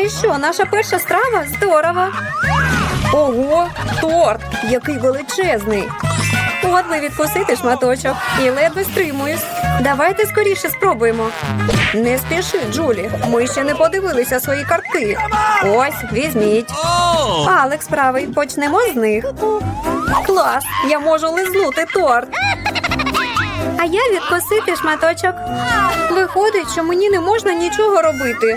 Це що, наша перша страва? Здорово. Ого, торт, який величезний. Би відкусити шматочок і ледве стримуюсь. Давайте скоріше спробуємо. Не спіши, Джулі. Ми ще не подивилися свої картки. Ось, візьміть. Алекс правий, почнемо з них. Клас! Я можу лизнути торт. А я відкусити шматочок. Виходить, що мені не можна нічого робити.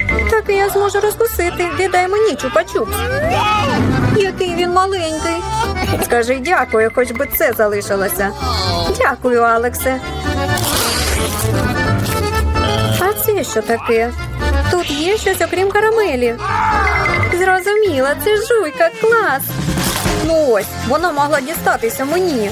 Так і я зможу розкусити. Віддай мені чупа-чупс. Який він маленький. Скажи дякую, хоч би це залишилося. Дякую, Алексе. А це що таке? Тут є щось окрім карамелі. Зрозуміла, це жуйка, клас. Ну ось, вона могла дістатися мені.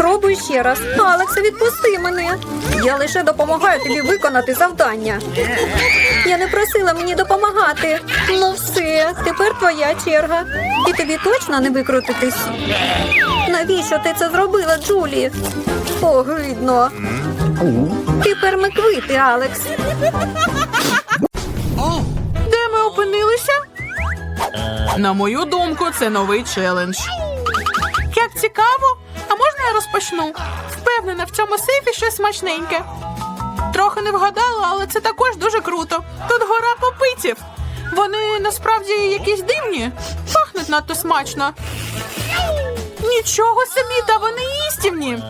Спробуй ще раз. Алексе, відпусти мене. Я лише допомагаю тобі виконати завдання. Я не просила мені допомагати. Ну все, тепер твоя черга. І тобі точно не викрутитись. Навіщо ти це зробила, Джулі? Огидно. Тепер ми квити, Алекс. Де ми опинилися? На мою думку, це новий челендж. Як цікаво, розпочну? Впевнена, в цьому сейфі щось смачненьке. Трохи не вгадала, але це також дуже круто. Тут гора попитів. Вони насправді якісь дивні, пахнуть надто смачно. Нічого собі, та вони їстівні.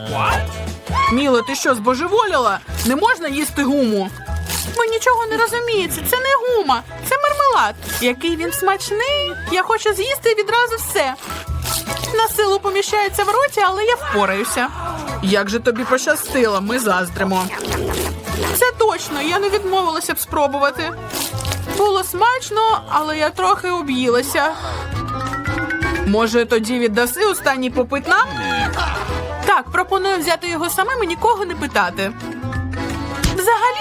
Міло, ти що, збожеволіла? Не можна їсти гуму. Ви нічого не розумієте, це не гума, це мармелад. Який він смачний. Я хочу з'їсти відразу все. На силу поміщається в роті, але я впораюся. Як же тобі пощастило, ми заздримо. Це точно, я не відмовилася б спробувати. Було смачно, але я трохи об'їлася. Може, тоді віддаси останній попит нам? Так, пропоную взяти його самим і нікого не питати.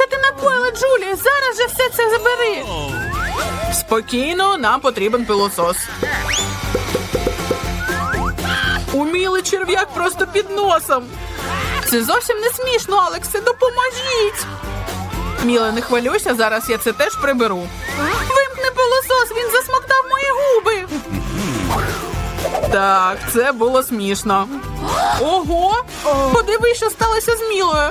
Що ти накоїла, Джулі? Зараз же все це забери. Спокійно, нам потрібен пилосос. Умілий черв'як просто під носом. Це зовсім не смішно, Алексе, допоможіть. Міле, не хвилюйся, зараз я це теж приберу. Вимкни пилосос, він засмоктав мої губи. Так, це було смішно. Ого! Подивись, що сталося з Мілою.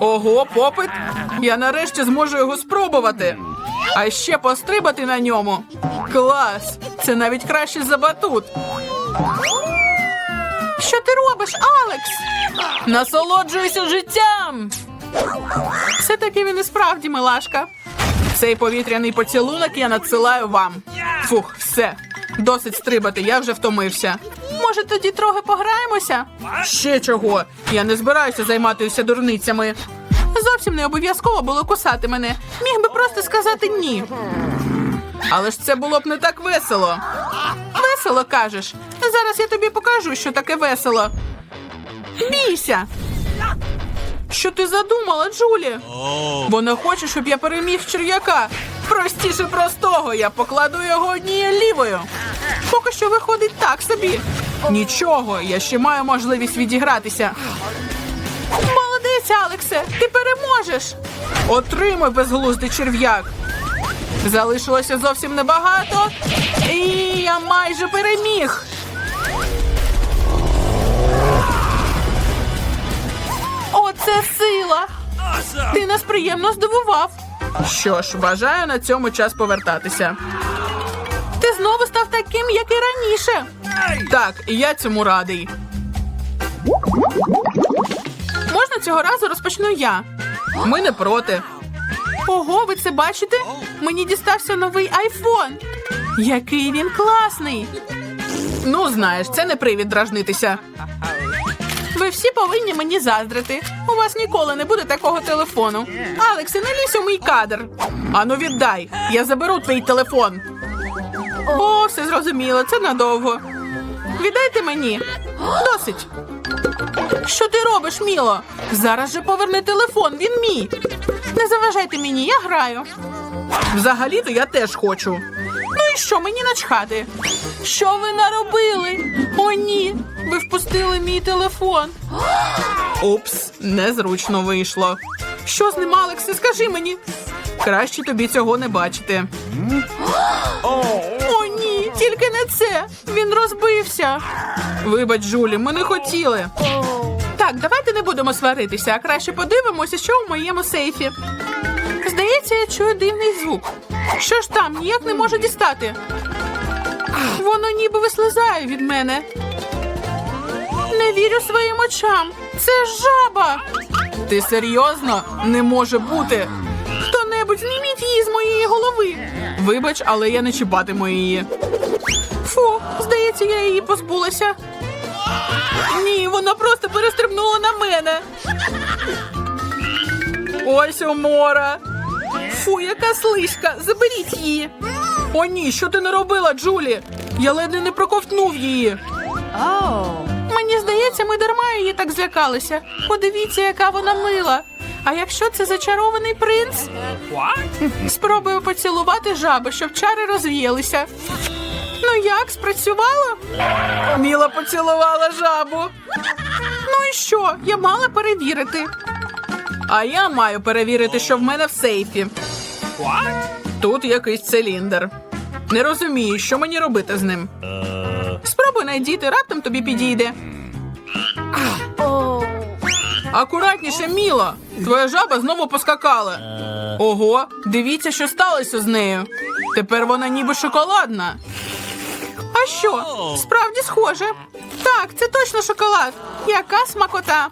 Ого, попит. Я нарешті зможу його спробувати. А ще пострибати на ньому. Клас! Це навіть краще за батут. Що ти робиш, Алекс? Насолоджуйся життям. Все таки він і справді милашка. Цей повітряний поцілунок я надсилаю вам. Фух, все. Досить стрибати, я вже втомився. Може, тоді трохи пограємося? Ще чого? Я не збираюся займатися дурницями. Зовсім не обов'язково було кусати мене. Міг би просто сказати ні. Але ж це було б не так весело. Весело кажеш. Зараз я тобі покажу, що таке весело. Бійся. Що ти задумала, Джулі? Вона хоче, щоб я переміг черв'яка. Простіше простого, я покладу його однією лівою. Поки що виходить так собі. Нічого, я ще маю можливість відігратися. Молодець, Алексе, ти переможеш. Отримай безглуздий черв'як. Залишилося зовсім небагато. І я майже переміг. Оце сила! Ти нас приємно здивував. Що ж, бажаю на цьому час повертатися. Ти знову став таким, як і раніше. Так, і я цьому радий. Можна цього разу розпочну я. Ми не проти. Ого, ви це бачите? Мені дістався новий айфон. Який він класний. Ну, знаєш, це не привід дражнитися. Ви всі повинні мені заздрити. У вас ніколи не буде такого телефону. Алексе, не лізь у мій кадр. Ану, віддай. Я заберу твій телефон. О, все зрозуміло, це надовго. Віддайте мені. Досить. Що ти робиш, Міло? Зараз же поверни телефон, він мій. Не заважайте мені, я граю. Взагалі-то я теж хочу. Ну і що, мені начхати? Що ви наробили? О, ні. Ви впустили мій телефон. Упс, незручно вийшло. Що з ним, Алексе, скажи мені. Краще тобі цього не бачити. О, ні, тільки не це. Він розбився. Вибач, Жулі, ми не хотіли. Так, давайте не будемо сваритися, а краще подивимося, що в моєму сейфі. Здається, я чую дивний звук. Що ж там, ніяк не можу дістати. Воно ніби вислизає від мене. Не вірю своїм очам. Це жаба. Ти серйозно? Не може бути. Хто-небудь зніміть її з моєї голови. Вибач, але я не чіпатиму її. Фу, здається, я її позбулася. Ні, вона просто перестрибнула на мене. Ось умора. Фу, яка слизька. Заберіть її. О, ні, що ти не робила, Джулі? Я ледве не проковтнув її. Мені здається, ми дарма її так злякалися. Подивіться, яка вона мила. А якщо це зачарований принц? Спробую поцілувати жаби, щоб чари розвіялися. Ну як, спрацювало? Міла поцілувала жабу. Ну і що? Я мала перевірити. А я маю перевірити, що в мене в сейфі. Тут якийсь циліндр. Не розумію, що мені робити з ним. Спробуй найдіти, раптом тобі підійде. Акуратніше, Міло. Твоя жаба знову поскакала. Ого, дивіться, що сталося з нею. Тепер вона ніби шоколадна. А що? Справді схоже. Так, це точно шоколад. Яка смакота.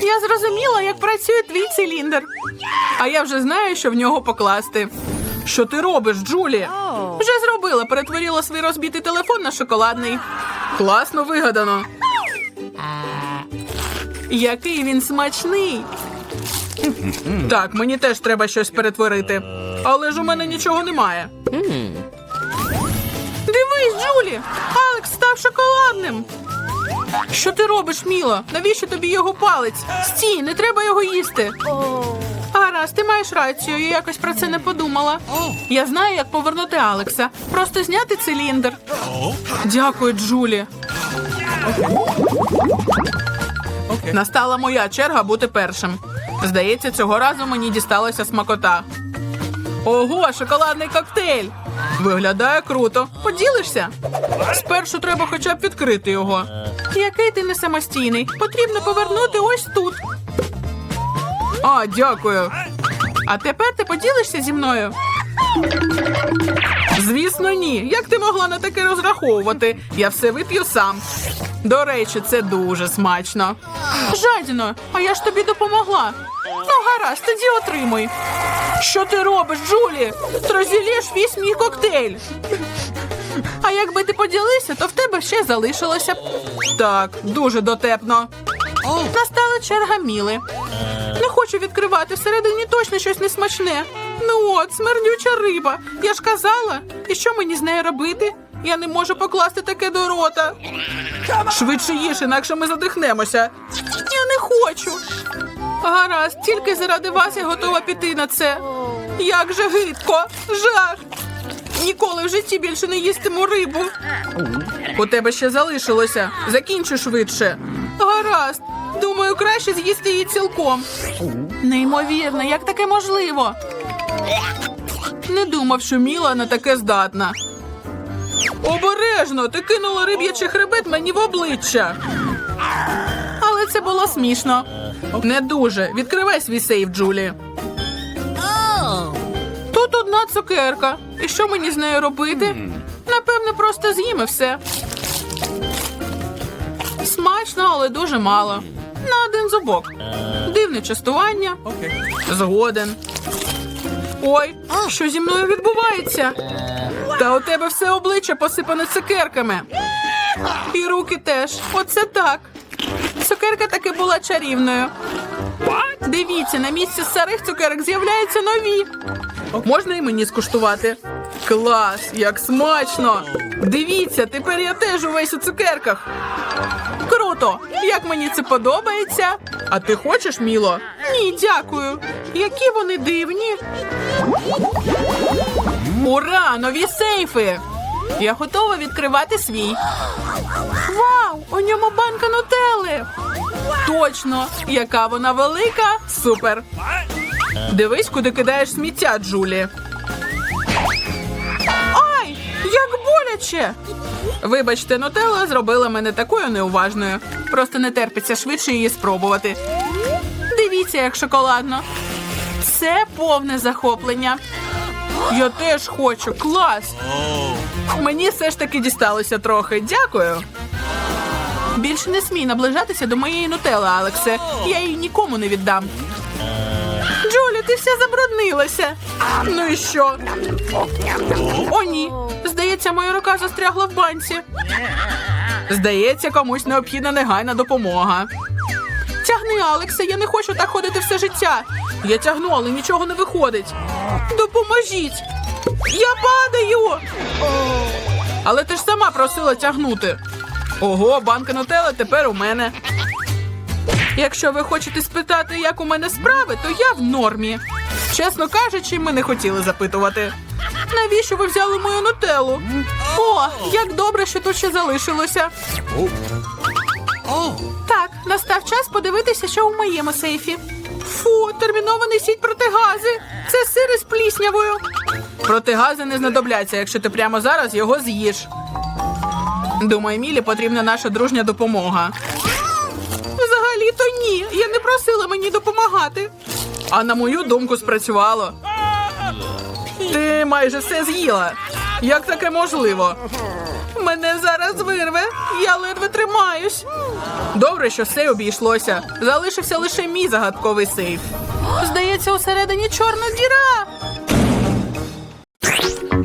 Я зрозуміла, як працює твій циліндр. А я вже знаю, що в нього покласти. Що ти робиш, Джулі? Вже зробила, перетворила свій розбитий телефон на шоколадний. Класно вигадано. Який він смачний. Так, мені теж треба щось перетворити. Але ж у мене нічого немає. Дивись, Джулі! Алекс став шоколадним. Що ти робиш, Міло? Навіщо тобі його палець? Стій, не треба його їсти. Гаразд, ти маєш рацію, я якось про це не подумала. Я знаю, як повернути Алекса. Просто зняти циліндр. Дякую, Джулі. Настала моя черга бути першим. Здається, цього разу мені дісталася смакота. Ого, шоколадний коктейль! Виглядає круто. Поділишся? Спершу треба хоча б відкрити його. Який ти не самостійний. Потрібно повернути ось тут. А, дякую. А тепер ти поділишся зі мною? Звісно, ні. Як ти могла на таке розраховувати? Я все вип'ю сам. До речі, це дуже смачно. Жадіно, а я ж тобі допомогла. Ну, гаразд, тоді отримуй. Що ти робиш, Джулі? Ти розділіш весь мій коктейль. А якби ти поділився, то в тебе ще залишилося б. Так, дуже дотепно. Настала черга Міли. Не хочу відкривати, всередині точно щось несмачне. Ну от, смердюча риба. Я ж казала. І що мені з нею робити? Я не можу покласти таке до рота. Швидше їж, інакше ми задихнемося. Я не хочу. Гаразд, тільки заради вас я готова піти на це. Як же гидко, жах. Ніколи в житті більше не їстиму рибу. У тебе ще залишилося. Закінчу швидше. Гаразд. Думаю, краще з'їсти її цілком. Неймовірно, як таке можливо? Не думав, що Міла на таке здатна. Обережно, ти кинула риб'ячий хребет мені в обличчя. Але це було смішно. Не дуже. Відкривай свій сейф, Джулі. Тут одна цукерка. І що мені з нею робити? Напевно, просто з'їм все. Смачно, але дуже мало. На один зубок. Дивне частування. Згоден. Ой, що зі мною відбувається? Та у тебе все обличчя посипане цукерками. І руки теж. Оце так. Цукерка таки була чарівною. Дивіться, на місці старих цукерок з'являються нові. Можна і мені скуштувати? Клас, як смачно! Дивіться, тепер я теж увесь у цукерках. Круто! Як мені це подобається? А ти хочеш, Міло? Ні, дякую. Які вони дивні. Ура! Нові сейфи! Я готова відкривати свій. Вау! У ньому банка нутелли! Точно! Яка вона велика! Супер! Дивись, куди кидаєш сміття, Джулі. Ай! Як боляче! Вибачте, нутелла зробила мене такою неуважною. Просто не терпиться швидше її спробувати. Дивіться, як шоколадно. Це повне захоплення. Я теж хочу. Клас! Мені все ж таки дісталося трохи. Дякую. Більше не смій наближатися до моєї нутели, Алексе. Я її нікому не віддам. Ти вся забруднилася. Ну і що? О, ні. Здається, моя рука застрягла в банці. Здається, комусь необхідна негайна допомога. Тягни, Алексе, я не хочу так ходити все життя. Я тягну, але нічого не виходить. Допоможіть! Я падаю! Але ти ж сама просила тягнути. Ого, банка нутелла тепер у мене. Якщо ви хочете спитати, як у мене справи, то я в нормі. Чесно кажучи, ми не хотіли запитувати. Навіщо ви взяли мою нутеллу? О, як добре, що тут ще залишилося. Так, настав час подивитися, що у моєму сейфі. Фу, терміново несіть протигази. Це сир із пліснявою. Протигази не знадобляться, якщо ти прямо зараз його з'їш. Думаю, Мілі потрібна наша дружня допомога. Просила мені допомагати. А на мою думку спрацювало. Ти майже все з'їла. Як таке можливо? Мене зараз вирве. Я ледве тримаюсь. Добре, що все обійшлося. Залишився лише мій загадковий сейф. Здається, усередині чорна діра.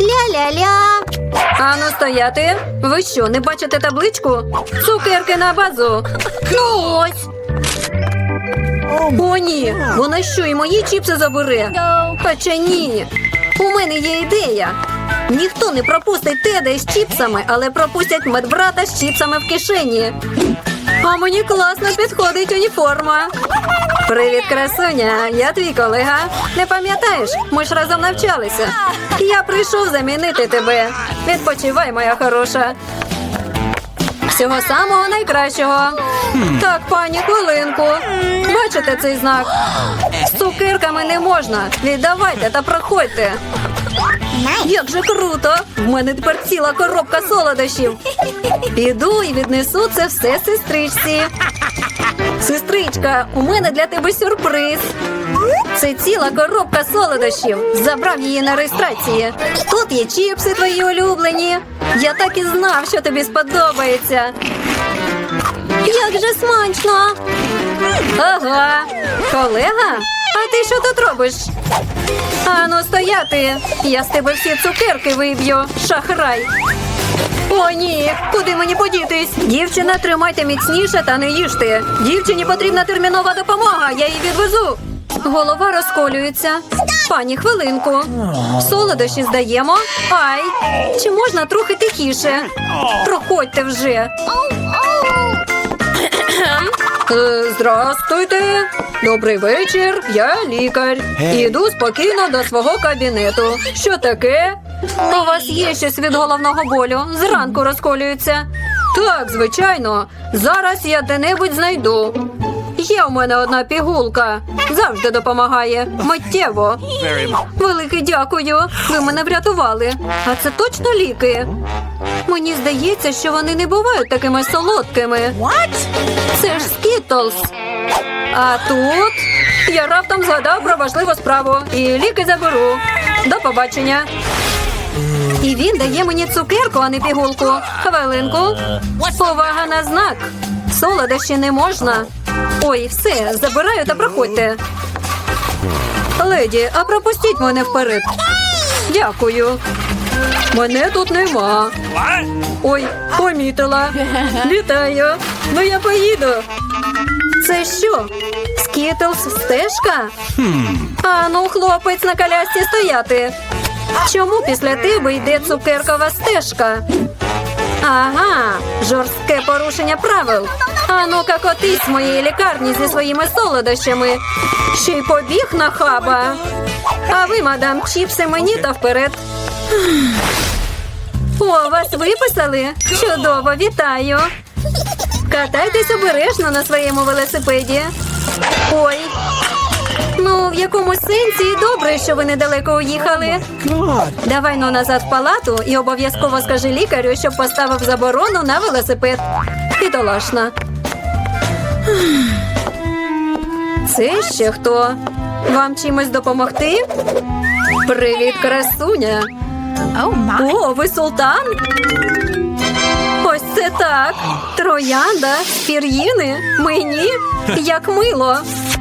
Ля-ля-ля. Ану стояти. Ви що, не бачите табличку? Цукерки на базу. Ну ось. О, ні. Вона що, і мої чіпси забере? Хоча ні. У мене є ідея. Ніхто не пропустить Теда із чіпсами, але пропустять медбрата з чіпсами в кишені. А мені класно підходить уніформа. Привіт, красуня. Я твій колега. Не пам'ятаєш? Ми ж разом навчалися. Я прийшов замінити тебе. Відпочивай, моя хороша. Всього самого найкращого. Так, пані, хвилинку. Бачите цей знак? З цукерками не можна. Віддавайте та проходьте. Як же круто! В мене тепер ціла коробка солодощів. Піду і віднесу це все сестричці. Сестричка, у мене для тебе сюрприз. Це ціла коробка солодощів. Забрав її на реєстрації. Тут є чіпси твої улюблені. Я так і знав, що тобі сподобається. Як же смачно! Ага, колега? А ти що тут робиш? Ану, стояти! Я з тебе всі цукерки виб'ю, шахрай. О, ні, куди мені подітись? Дівчина, тримайте міцніше та не їжте. Дівчині потрібна термінова допомога, я її відвезу. Голова розколюється. Пані, хвилинку. Солодощі здаємо. Ай, чи можна трохи тихіше? Проходьте вже. Е, Здрастуйте. Добрий вечір. Я лікар. Іду спокійно до свого кабінету. Що таке? У вас є щось від головного болю. Зранку розколюється. Так, звичайно. Зараз я де-небудь знайду. Є у мене одна пігулка. Завжди допомагає. Миттєво. Велике дякую. Ви мене врятували. А це точно ліки. Мені здається, що вони не бувають такими солодкими. Це ж Скітлз. А тут я раптом згадав про важливу справу і ліки заберу. До побачення. І він дає мені цукерку, а не пігулку. Хвилинку. Повага на знак. Солодощі не можна. Ой, все, забираю та проходьте. Леді, а пропустіть мене вперед. Дякую. Мене тут нема. Ой, помітила. Вітаю. Ну я поїду. Це що? Скітлс стежка? А ну, хлопець на колясці стояти. Чому після тебе йде цукеркова стежка? Ага, жорстке порушення правил. А ну-ка котись моєї лікарні зі своїми солодощами. Ще й побіг на хаба. А ви, мадам, чіпси мені та вперед. О, вас виписали? Чудово, вітаю. Катайтесь обережно на своєму велосипеді. Ой. Ну, в якому сенсі добре, що ви недалеко уїхали. Давай ну назад в палату і обов'язково скажи лікарю, щоб поставив заборону на велосипед. Бідолашна. Це ще хто? Вам чимось допомогти? Привіт, красуня. О, ви султан? Ось це так. Троянда, пір'їни, мені, як мило.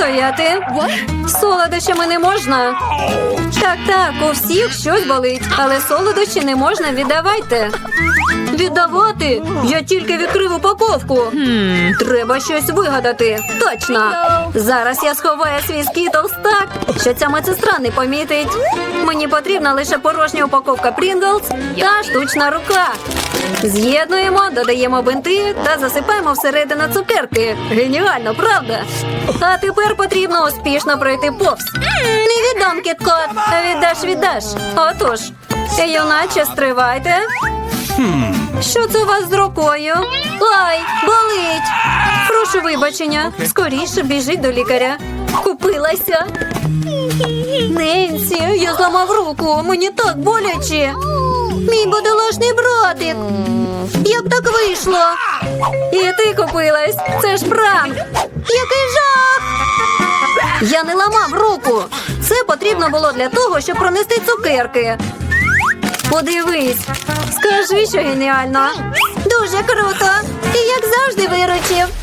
Стояти. Солодощами не можна. Так, так, у всіх щось болить, але солодощі не можна віддавайте. Віддавати? Я тільки відкрив упаковку. Треба щось вигадати. Точно. Зараз я сховаю свій скітлс так, що ця медсестра не помітить. Мені потрібна лише порожня упаковка Pringles та штучна рука. З'єднуємо, додаємо бинти та засипаємо всередину цукерки. Геніально, правда? А тепер потрібно успішно пройти повз. Не віддам кіткот, а віддаш, віддаш. Отож, юначе стривайте. Що це у вас з рукою? Ай, болить. Прошу вибачення. Скоріше біжіть до лікаря. Купилася. Ненсі, я зламав руку. Мені так боляче. Мій бодолашний братик. Як так вийшло? І ти купилась. Це ж пранк. Який жах! Я не ламав руку. Це потрібно було для того, щоб пронести цукерки. Подивись, скажи, що геніально. Дуже круто. І як завжди виручив.